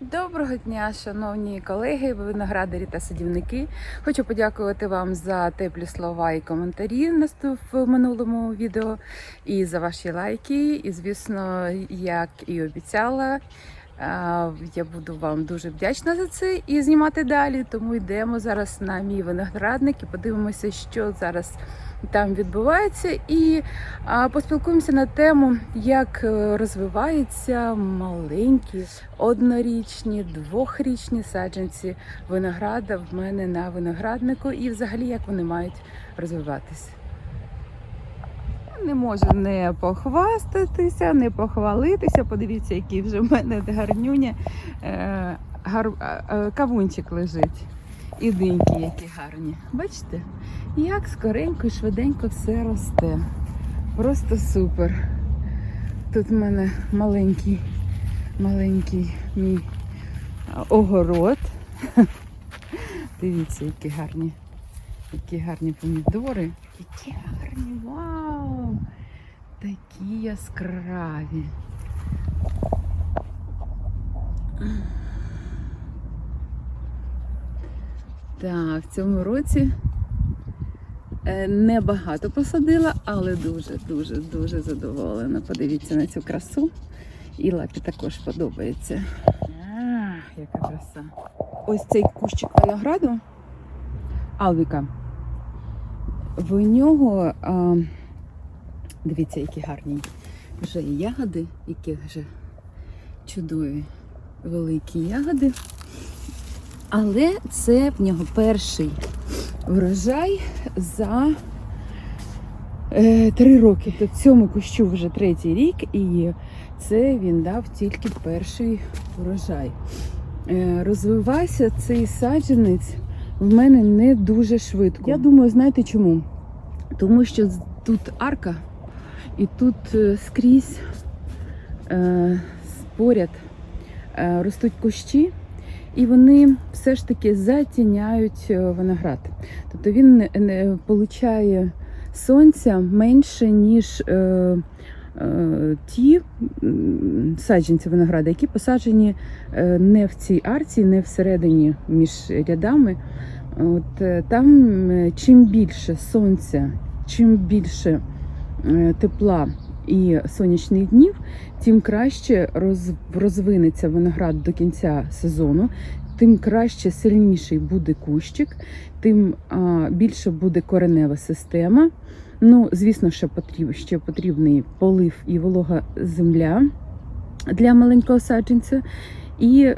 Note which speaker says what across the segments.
Speaker 1: Доброго дня, шановні колеги, виноградарі та садівники. Хочу подякувати вам за теплі слова і коментарі в минулому відео, і за ваші лайки. І, звісно, як і обіцяла, я буду вам дуже вдячна за це і знімати далі. Тому йдемо зараз на мій виноградник і подивимося, що зараз там відбувається, і поспілкуємося на тему, як е, розвиваються маленькі однорічні, двохрічні саджанці винограда в мене на винограднику, і взагалі як вони мають розвиватися. Не можу не похвастатися, не похвалитися. Подивіться, який вже в мене гарнюня. Е, гар, е, кавунчик лежить. І диньки, які гарні. Бачите, як скоренько і швиденько все росте. Просто супер. Тут в мене маленький, маленький мій огород. Дивіться, які гарні, які гарні помідори. Які гарні, вау! Такі яскраві. Так, в цьому році е, небагато посадила, але дуже, дуже, дуже задоволена. Подивіться на цю красу. І лапі також подобається. А, яка краса. Ось цей кущик винограду Алвіка. В нього, а, дивіться, які гарні вже ягоди, які вже чудові великі ягоди. Але це в нього перший врожай за е, три роки. Тобто цьому кущу вже третій рік, і це він дав тільки перший врожай. Е, розвивався цей саджанець в мене не дуже швидко. Я думаю, знаєте чому? Тому що тут арка, і тут е, скрізь е, поряд е, ростуть кущі. І вони все ж таки затіняють виноград. Тобто він не, получає сонця менше, ніж ті саджанці винограда, які посаджені не в цій арці, не всередині між рядами. От там чим більше сонця, чим більше тепла і сонячних днів, тим краще роз, розвинеться виноград до кінця сезону, тим краще сильніший буде кущик, тим більше буде коренева система. Ну, звісно, ще потріб, ще потрібний полив і волога земля для маленького саджанця. І е,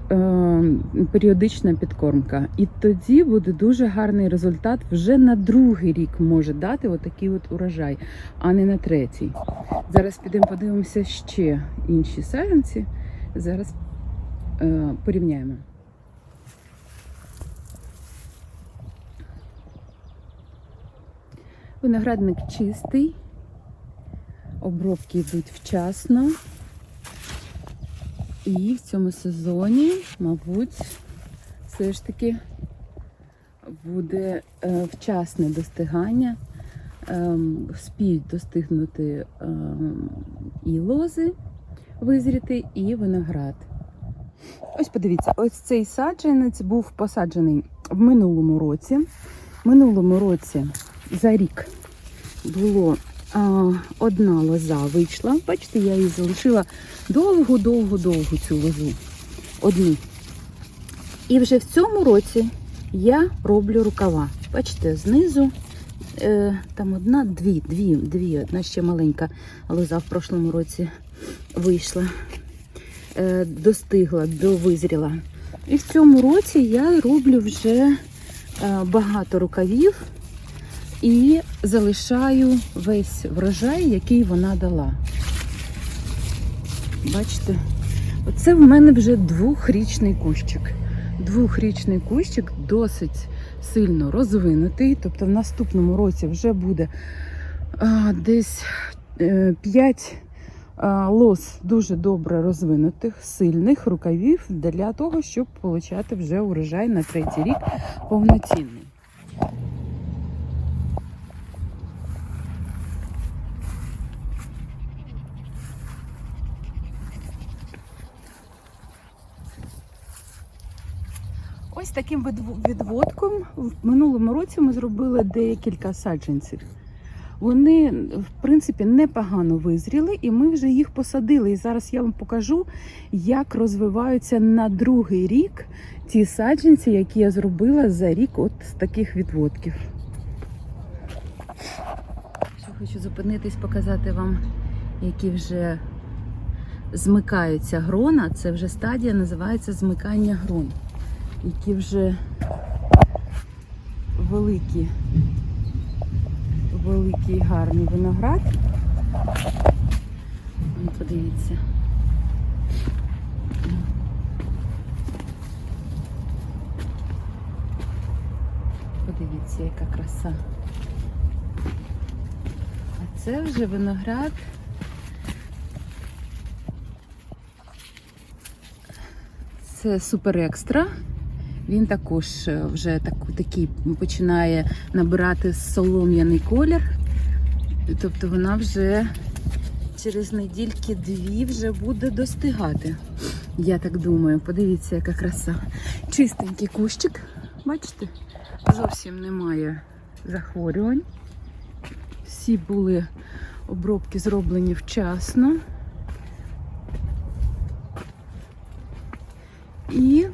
Speaker 1: періодична підкормка. І тоді буде дуже гарний результат. Вже на другий рік може дати отакий от урожай, а не на третій. Зараз підемо подивимося ще інші саджанці. Зараз е, порівняємо. Виноградник чистий, обробки йдуть вчасно. І в цьому сезоні, мабуть, все ж таки буде е, вчасне достигання. Ем, спіють достигнути ем, і лози визріти, і виноград. Ось подивіться, ось цей саджанець був посаджений в минулому році. В минулому році за рік було одна лоза вийшла. Бачите, я її залишила довго-довго-довго цю лозу. Одну. І вже в цьому році я роблю рукава. Бачите, знизу е, там одна, дві, дві, дві, одна ще маленька лоза в прошлому році вийшла, е, достигла, довизріла. І в цьому році я роблю вже е, багато рукавів і залишаю весь врожай, який вона дала. Бачите? Оце в мене вже двохрічний кущик. Двохрічний кущик досить сильно розвинутий. Тобто в наступному році вже буде а, десь 5 лос дуже добре розвинутих, сильних рукавів для того, щоб отримати вже урожай на третій рік повноцінний. Ось таким відводком в минулому році ми зробили декілька саджанців. Вони, в принципі, непогано визріли, і ми вже їх посадили. І зараз я вам покажу, як розвиваються на другий рік ті саджанці, які я зробила за рік от з таких відводків. Що хочу зупинитись, показати вам, які вже змикаються грона. Це вже стадія називається змикання грон, які вже великі, великий гарний виноград. Подивіться. Подивіться, яка краса. А це вже виноград. Це супер екстра. Він також е, вже так, такий починає набирати солом'яний колір. Тобто вона вже через недільки дві вже буде достигати. Я так думаю. Подивіться, яка краса. Чистенький кущик. Бачите? Зовсім немає захворювань. Всі були обробки зроблені вчасно. І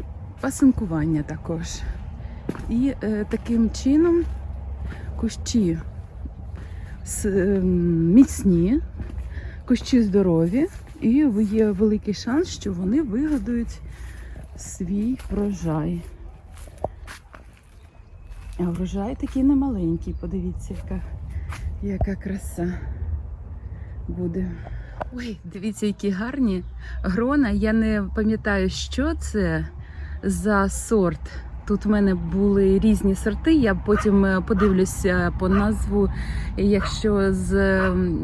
Speaker 1: пасинкування також. І е, таким чином кущі с- ем, міцні, кущі здорові, і є великий шанс, що вони вигадують свій врожай. А врожай такий немаленький, подивіться, яка, яка краса буде. Ой, дивіться, які гарні грона. Я не пам'ятаю, що це за сорт. Тут в мене були різні сорти. Я потім е, подивлюся по назву. Якщо з,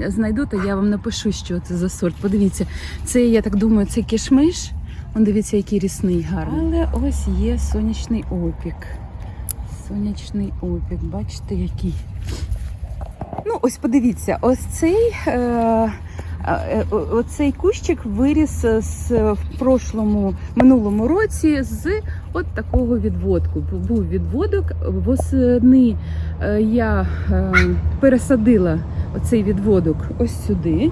Speaker 1: знайду, то я вам напишу, що це за сорт. Подивіться, це, я так думаю, це кишмиш. Он дивіться, який рісний гарний. Але ось є сонячний опік. Сонячний опік, бачите, який. Ну, ось подивіться, ось цей. Е- е, Оцей кущик виріс з в прошлому минулому році з от такого відводку. Був відводок. Восени е, я е, пересадила оцей відводок ось сюди.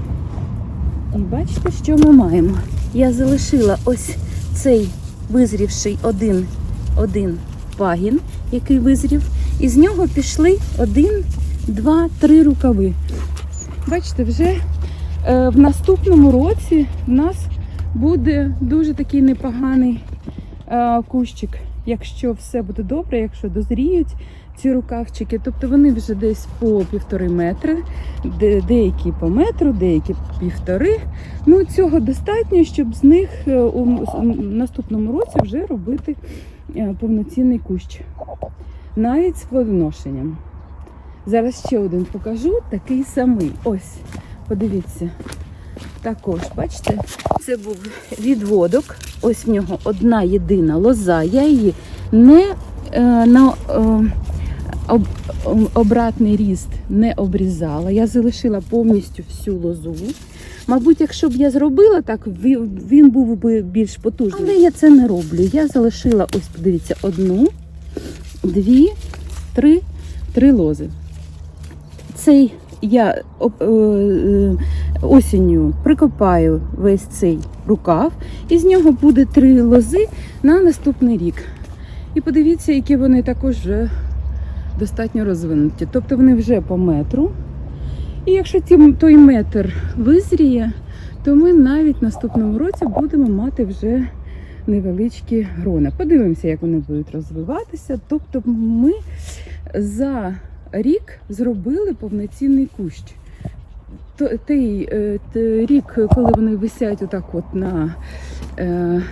Speaker 1: І бачите, що ми маємо. Я залишила ось цей визрівший один, один пагін, який визрів, і з нього пішли один, два, три рукави. Бачите, вже е, в наступному році в нас буде дуже такий непоганий е, кущик, якщо все буде добре, якщо дозріють ці рукавчики. Тобто вони вже десь по півтори метри, деякі по метру, деякі по півтори. Ну, цього достатньо, щоб з них е, у наступному році вже робити е, повноцінний кущ. Навіть з плодоношенням. Зараз ще один покажу, такий самий. Ось, подивіться. Також, бачите, це був відводок. Ось в нього одна єдина лоза. Я її не е, на е, об, обратний ріст не обрізала. Я залишила повністю всю лозу. Мабуть, якщо б я зробила так, він був би більш потужний. Але я це не роблю. Я залишила, ось подивіться, одну, дві, три, три лози. Цей я е, е, осінню прикопаю весь цей рукав, і з нього буде три лози на наступний рік. І подивіться, які вони також вже достатньо розвинуті. Тобто вони вже по метру. І якщо той метр визріє, то ми навіть в наступному році будемо мати вже невеличкі грона. Подивимося, як вони будуть розвиватися. Тобто ми за рік зробили повноцінний кущ. Той е, рік, коли вони висять отак от на, е,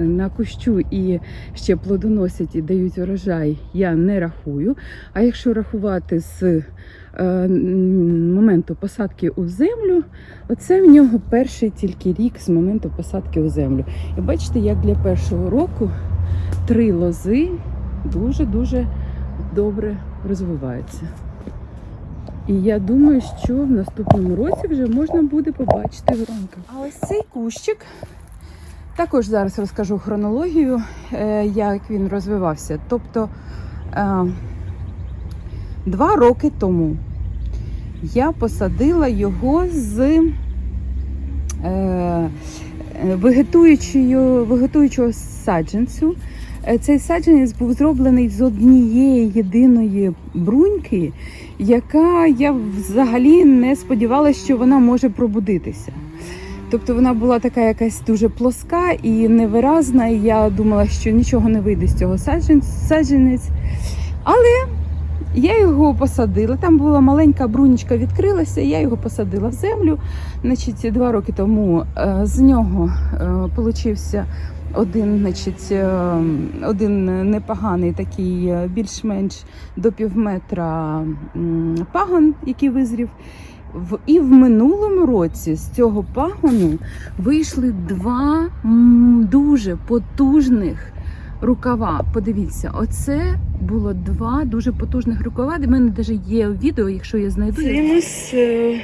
Speaker 1: на кущу і ще плодоносять і дають урожай, я не рахую. А якщо рахувати з е, моменту посадки у землю, оце в нього перший тільки рік з моменту посадки у землю. І бачите, як для першого року три лози дуже-дуже добре розвиваються. І я думаю, що в наступному році вже можна буде побачити гронка. А ось цей кущик Також зараз розкажу хронологію, е, як він розвивався. Тобто е, два роки тому я посадила його з е, вегетуючого саджанцю. Е, Цей саджанець був зроблений з однієї єдиної бруньки, яка я взагалі не сподівалася, що вона може пробудитися. Тобто вона була така якась дуже плоска і невиразна. І я думала, що нічого не вийде з цього саджан- саджанець. Але я його посадила. Там була маленька брунічка, відкрилася, я його посадила в землю. Значить, два роки тому е, з нього е, получився один, значить, е, один непоганий такий, е, більш-менш до півметра м, пагон, який визрів. І в минулому році з цього пагону вийшли два дуже потужних рукава. Подивіться, оце було два дуже потужних рукава. У мене навіть є відео, якщо я знайду. Це нас е,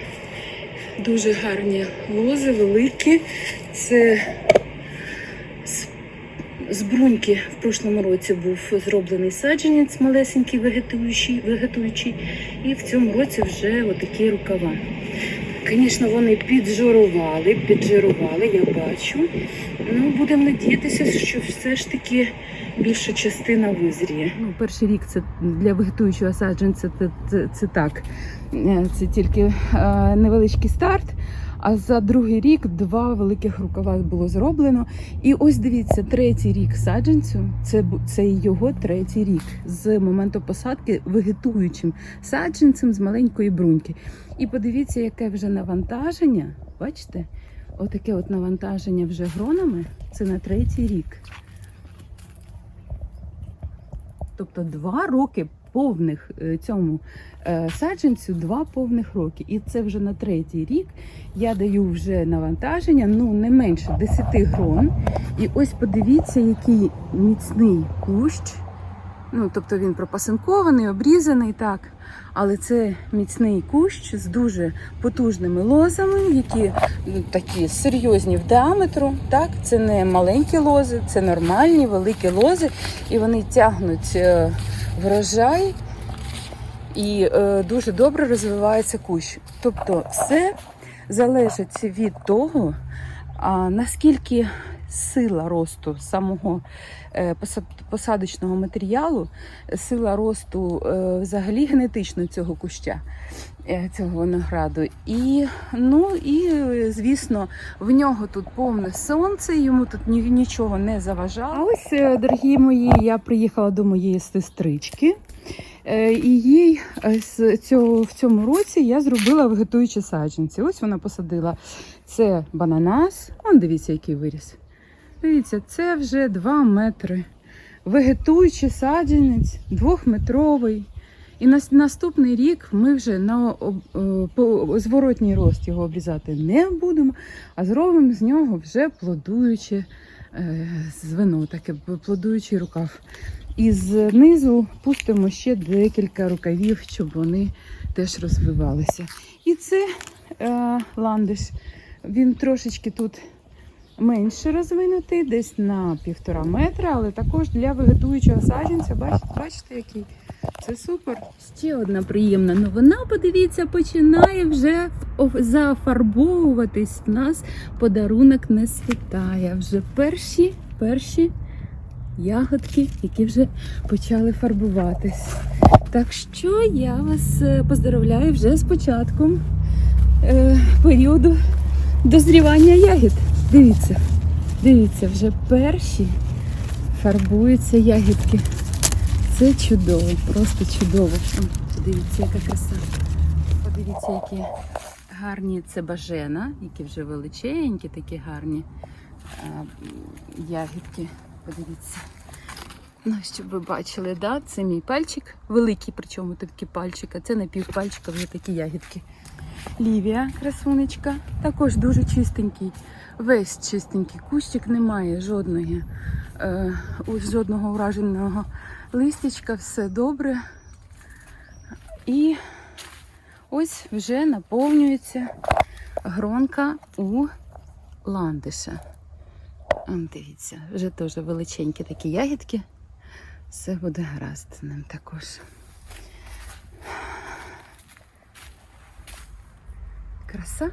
Speaker 1: дуже гарні лози, великі. Це з бруньки в прошлому році був зроблений саджанець малесенький, вегетуючий, вегетуючий. І в цьому році вже отакі рукава. Звісно, вони піджирували, піджирували, я бачу. Ну, будемо надіятися, що все ж таки більша частина визріє. Ну, перший рік це для вегетуючого саджанця це, це, це так. Е, Це тільки е, невеличкий старт. А за другий рік два великих рукава було зроблено. І ось дивіться, третій рік саджанцю це, це його третій рік з моменту посадки вегетуючим саджанцем з маленької бруньки. І подивіться, яке вже навантаження. Бачите? Отаке от навантаження вже гронами. Це на третій рік. Тобто два роки повних е, цьому е, саджанцю, два повних роки. І це вже на третій рік я даю вже навантаження, ну не менше 10 грон. І ось подивіться, який міцний кущ. Ну, тобто він пропасинкований, обрізаний, так. Але це міцний кущ з дуже потужними лозами, які ну, такі серйозні в діаметру. Так, це не маленькі лози, це нормальні великі лози, і вони тягнуть врожай і е, дуже добре розвивається кущ. Тобто, все залежить від того, а, наскільки сила росту самого е, посадочного матеріалу, сила росту е, взагалі генетично цього куща, е, цього винограду. І, ну, і, звісно, в нього тут повне сонце, йому тут нічого не заважало. Ось, дорогі мої, я приїхала до моєї сестрички. І їй цього в цьому році я зробила вегетуючі саджанці. Ось вона посадила це бананас. Он дивіться, який виріс. Дивіться, це вже 2 метри. Вегетуючий саджанець, двохметровий. І на наступний рік ми вже на е, по зворотній рост його обрізати не будемо, а зробимо з нього вже плодуюче е, звено, таке плодуючий рукав. І знизу пустимо ще декілька рукавів, щоб вони теж розвивалися. І це е, ландиш. Він трошечки тут менше розвинутий, десь на півтора метра, але також для вегетуючого саджанця. Бачите, бачите, який? Це супер. Ще одна приємна новина. Подивіться, починає вже зафарбовуватись. В нас подарунок не світає. Вже перші, перші ягодки, які вже почали фарбуватись. Так що я вас е, поздравляю вже з початком е, періоду дозрівання ягід. Дивіться, дивіться, вже перші фарбуються ягідки. Це чудово, просто чудово. О, Подивіться, яка краса. Подивіться, які гарні це бажена, які вже величенькі, такі гарні а, ягідки. Подивіться. Ну, щоб ви бачили, да? це мій пальчик, великий, причому такі пальчик, а це на півпальчика вже такі ягідки. Лівія, красунечка, також дуже чистенький, весь чистенький кущик, немає жодної, е, жодного ураженого листячка, все добре. І ось вже наповнюється гронка у ландиша. Дивіться, вже теж величенькі такі ягідки. Все буде гаразд з ним також. Краса.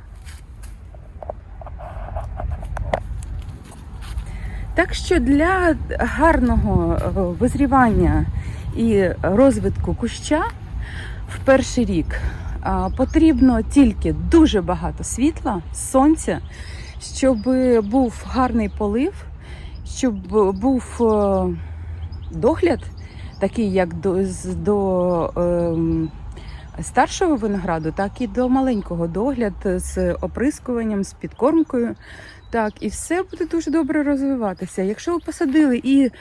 Speaker 1: Так що для гарного е, визрівання і розвитку куща в перший рік потрібно тільки дуже багато світла, сонця, щоб був гарний полив, щоб був е, догляд, такий як до, до ем, старшого винограду, так і до маленького догляд з оприскуванням, з підкормкою. Так, і все буде дуже добре розвиватися. Якщо ви посадили і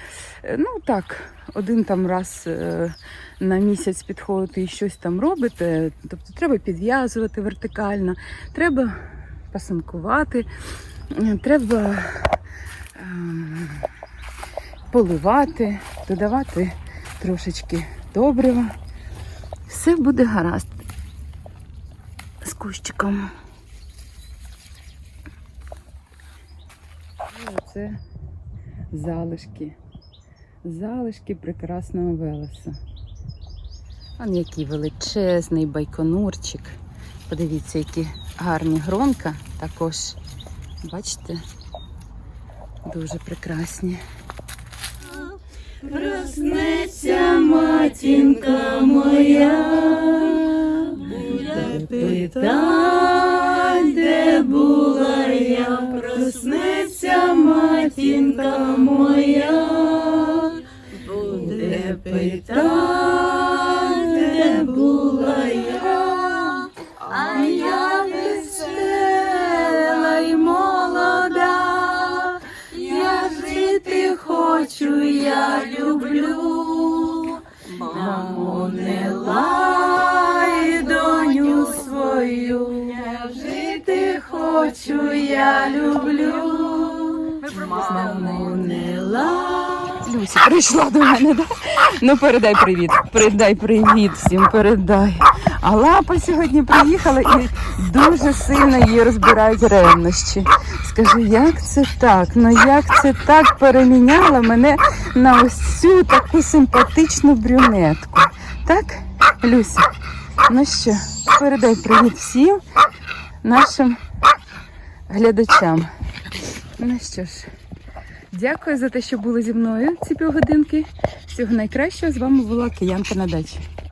Speaker 1: е, ну так, один там раз е, на місяць підходите і щось там робите, тобто треба підв'язувати вертикально, треба пасинкувати, е, треба ем, поливати, додавати трошечки добрива. Все буде гаразд з кущиком. Це залишки. Залишки прекрасного велеса. Он який величезний байконурчик. Подивіться, які гарні гронка також. Бачите? Дуже прекрасні.
Speaker 2: Проснеться матінка моя, буде питань, де була я, проснеться матінка моя, буде питань, я люблю, мамо, не лай доню свою, жити хочу, я люблю, мамо, не лай.
Speaker 1: Люся прийшла до мене. Да? Ну передай привіт. Передай привіт всім, передай. А лапа сьогодні приїхала і дуже сильно її розбирають ревнощі. Скажи, як це так? Ну як це так переміняла мене на ось цю таку симпатичну брюнетку? Так, Люся? Ну що, передай привіт всім нашим глядачам. Ну що ж. Дякую за те, що були зі мною ці півгодинки. Всього найкращого з вами була Киянка на дачі.